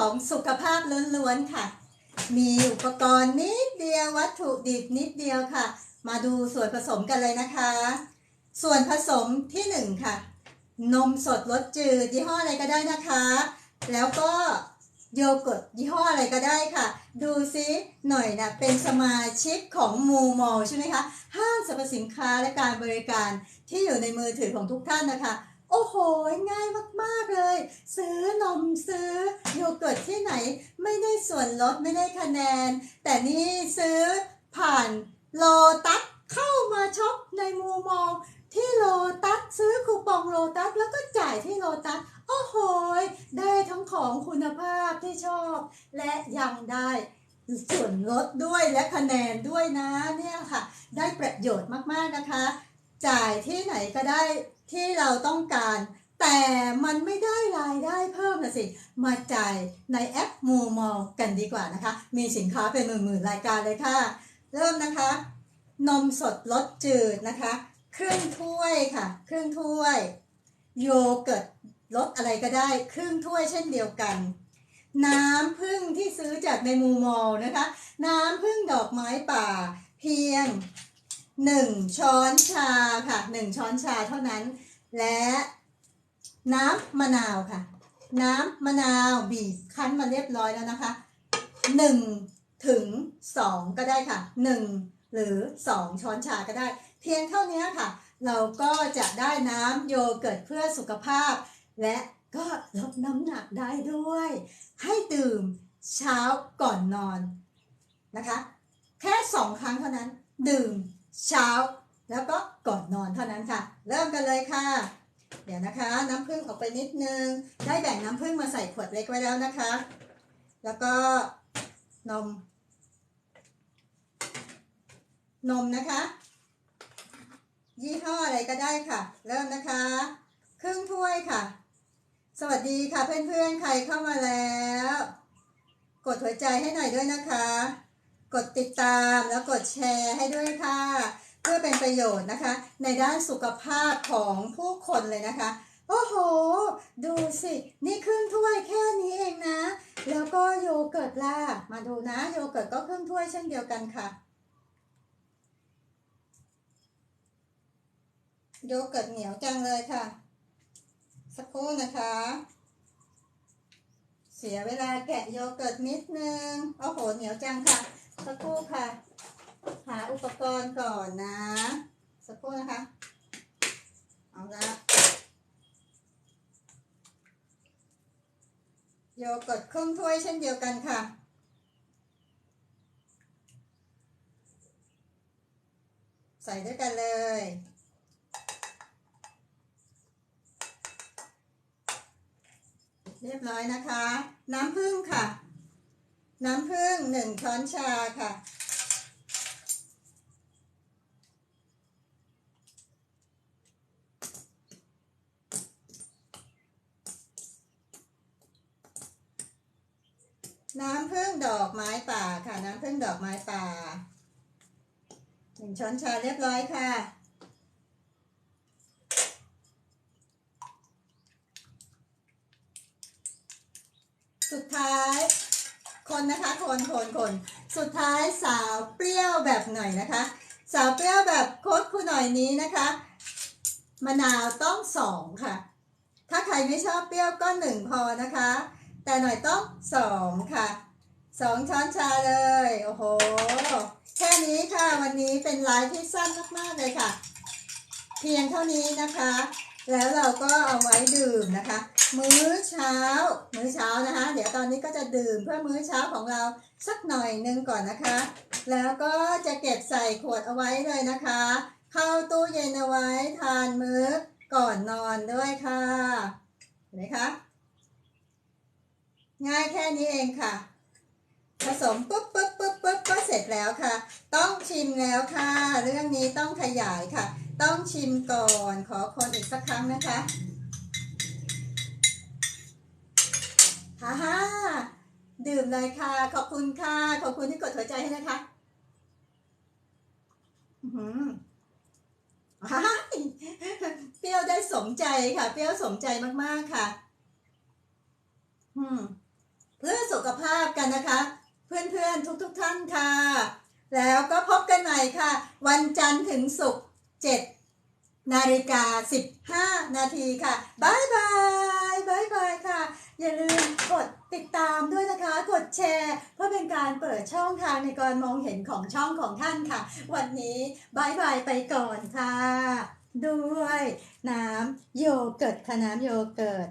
ของสุขภาพล้วนๆค่ะ มีอุปกรณ์นิดเดียววัตถุดิบนิดเดียวค่ะ มาดูส่วนผสมกันเลยนะคะ ส่วนผสมที่หนึ่งค่ะ นมสดรสจืดยี่ห้ออะไรก็ได้นะคะ แล้วก็โยเกิร์ตยี่ห้ออะไรก็ได้ค่ะ ดูซิหน่อยนะเป็นสมาชิกของมูมอลใช่ไหมคะ ห้างสรรพสินค้าและการบริการที่อยู่ในมือถือของทุกท่านนะคะ โอ้โห ง่ายมาก ๆ เลย ซื้อนมซื้อโยเกิร์ตที่ไหน ไม่ได้ส่วนลดไม่ได้คะแนน แต่นี่ซื้อผ่านโลตัสเข้ามาช็อปในมูมอลที่โลตัสซื้อคูปองโลตัสแล้วก็จ่ายที่โลตัสโอ้โห ได้ทั้งของคุณภาพที่ชอบ และยังได้ส่วนลดด้วยและคะแนนด้วยนะเนี่ยค่ะ ได้ประโยชน์มาก ๆ นะคะ จ่ายที่ไหนก็ได้ที่เราต้องการ แต่มันไม่ได้รายได้เพิ่มนะสิ มาจ่ายในแอปมูมอลกันดีกว่านะคะ มีสินค้าเป็นหมื่นๆรายการเลยค่ะ เริ่มนะคะ นมสดรสจืดนะคะครึ่งถ้วยค่ะครึ่งถ้วย โยเกิร์ตรสอะไรก็ได้ครึ่งถ้วยเช่นเดียวกันน้ำผึ้งที่ซื้อจากในมูมอลนะคะ น้ำผึ้งดอกไม้ป่า เพียง 1 ช้อนชาค่ะ 1 ช้อนชาเท่านั้น และน้ำมะนาวค่ะ น้ำมะนาวบีบคั้นมาเรียบร้อยแล้วนะคะ 1 ถึง 2 ก็ได้ค่ะ 1 หรือ 2 ช้อนชาก็ได้ เพียงเท่านี้ค่ะ เราก็จะได้น้ำโยเกิร์ตเพื่อสุขภาพ และก็ลดน้ำหนักได้ด้วย ให้ดื่มเช้าก่อนนอนนะคะ แค่สองครั้งเท่านั้น ดื่ม เช้า แล้วก็ก่อนนอนเท่านั้นค่ะ เริ่มกันเลยค่ะ เดี๋ยวนะคะ น้ำผึ้งออกไปนิดนึง ได้แบ่งน้ำผึ้งมาใส่ขวดเล็กไว้แล้วนะคะ แล้วก็นม นมนะคะ ยี่ห้ออะไรก็ได้ค่ะ เริ่มนะคะ ครึ่งถ้วยค่ะ สวัสดีค่ะเพื่อนๆ ใครเข้ามาแล้ว กดหัวใจให้หน่อยด้วยนะคะ กดติดตามแล้วกดแชร์ให้ด้วยค่ะ เพื่อเป็นประโยชน์นะคะ ในด้านสุขภาพของผู้คนเลยนะคะ โอ้โห ดูสิ นี่ครึ่งถ้วยแค่นี้เองนะ แล้วก็โยเกิร์ตล่ะ มาดูนะ โยเกิร์ตก็ครึ่งถ้วยเช่นเดียวกันค่ะ โยเกิร์ตเหนียวจังเลยค่ะ สักครู่นะคะ เสียเวลาแกะโยเกิร์ตนิดนึง โอ้โห เหนียวจังค่ะ สักครู่ค่ะ หาอุปกรณ์ก่อนนะ สักครู่นะคะ เอาละโยเกิร์ตครึ่งถ้วยเช่นเดียวกันค่ะใส่ด้วยกันเลย เรียบร้อยนะคะ น้ำผึ้งค่ะ น้ำผึ้งหนึ่งช้อนชาค่ะ น้ำผึ้งดอกไม้ป่าค่ะ น้ำผึ้งดอกไม้ป่าหนึ่งช้อนชาเรียบร้อยค่ะ สุดท้าย คนนะคะคนคนคนสุดท้ายสาวเปรี้ยวแบบหน่อยนะคะ สาวเปรี้ยวแบบโค้ดคุณหน่อยนี้นะคะมะนาวต้องสองค่ะ ถ้าใครไม่ชอบเปรี้ยวก็หนึ่งพอนะคะ แต่หน่อยต้องสองค่ะสองช้อนชาเลย โอ้โห แค่นี้ค่ะวันนี้เป็นไลฟ์ที่สั้นมากๆเลยค่ะ เพียงเท่านี้นะคะ แล้วเราก็เอาไว้ดื่มนะคะ มื้อเช้า มื้อเช้านะคะ เดี๋ยวตอนนี้ก็จะดื่มเพื่อมื้อเช้าของเราสักหน่อยหนึงก่อนนะคะ แล้วก็จะเก็บใส่ขวดเอาไว้เลยนะคะ เข้าตู้เย็นเอาไว้ทานมื้อก่อนนอนด้วยค่ะเห็นไหมคะง่ายแค่นี้เองค่ะ ผสมปุ๊บปุ๊บปุ๊บปุ๊บก็เสร็จแล้วค่ะ ต้องชิมแล้วค่ะ เรื่องนี้ต้องขยายค่ะ ต้องชิมก่อนขอคนอีกสักครั้งนะคะ ฮ่าฮ่าดื่มเลยค่ะ ขอบคุณค่ะ ขอบคุณที่กดหัวใจให้นะคะ อือหือฮ่าเปรี้ยวได้สมใจค่ะ เปรี้ยวสมใจมากๆค่ะ อืม เพื่อสุขภาพกันนะคะ เพื่อนๆทุกๆท่านค่ะ แล้วก็พบกันใหม่ค่ะ วันจันทร์ถึงศุกร์7นาฬิกา15นาทีค่ะบายบายบายบายค่ะ อย่าลืม ติดตามด้วยนะคะ กดแชร์ เพื่อเป็นการเปิดช่องทางในการมองเห็นของช่องของท่านค่ะ วันนี้บายบายไปก่อนค่ะ ด้วยน้ำโยเกิร์ตค่ะน้ำโยเกิร์ต